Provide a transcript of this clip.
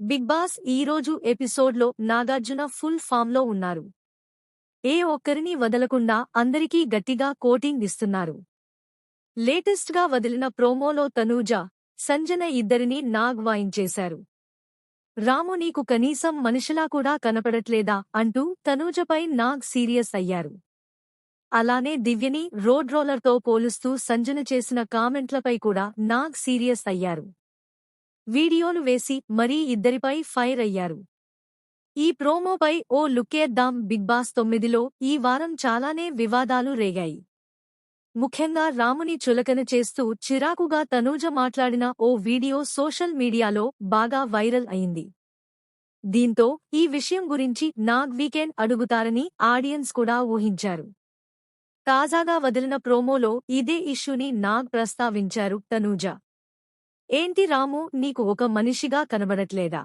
Big boss ఈరోజు ఎపిసోడ్లో Nagarjuna full ఫామ్లో ఉన్నారు. ఏ ఒక్కరిని వదలకుండా అందరికీ గట్టిగా కోటింగ్ ఇస్తున్నారు. లేటెస్ట్గా వదిలిన ప్రోమోలో తనూజ సంజన ఇద్దరిని నాగ్ వాయించేశారు. రాము నీకు కనీసం మనిషిలా కూడా కనపడట్లేదా అంటూ తనూజపై నాగ్ సీరియస్ అయ్యారు. అలానే దివ్యని రోడ్ రోలర్తో పోలుస్తూ సంజన చేసిన కామెంట్లపై కూడా నాగ్ సీరియస్ అయ్యారు. వీడియోలు వేసి మరీ ఇద్దరిపై ఫైర్ అయ్యారు. ఈ ప్రోమోపై ఓ లుక్కేద్దాం బిగ్ బాస్ తొమ్మిదిలో ఈ వారం చాలానే వివాదాలు రేగాయి. ముఖ్యంగా రాముని చులకన చేస్తూ చిరాకుగా తనూజ మాట్లాడిన ఓ వీడియో సోషల్ మీడియాలో బాగా వైరల్ అయింది. దీంతో ఈ విషయం గురించి నాగ్ వీకెండ్ అడుగుతారని ఆడియన్స్ కూడా ఊహించారు. తాజాగా వదిలిన ప్రోమోలో ఇదే ఇష్యూని నాగ్ ప్రస్తావించారు తనూజ. ఏంటి రాము నీకు ఒక మనిషిగా కనబడట్లేదా?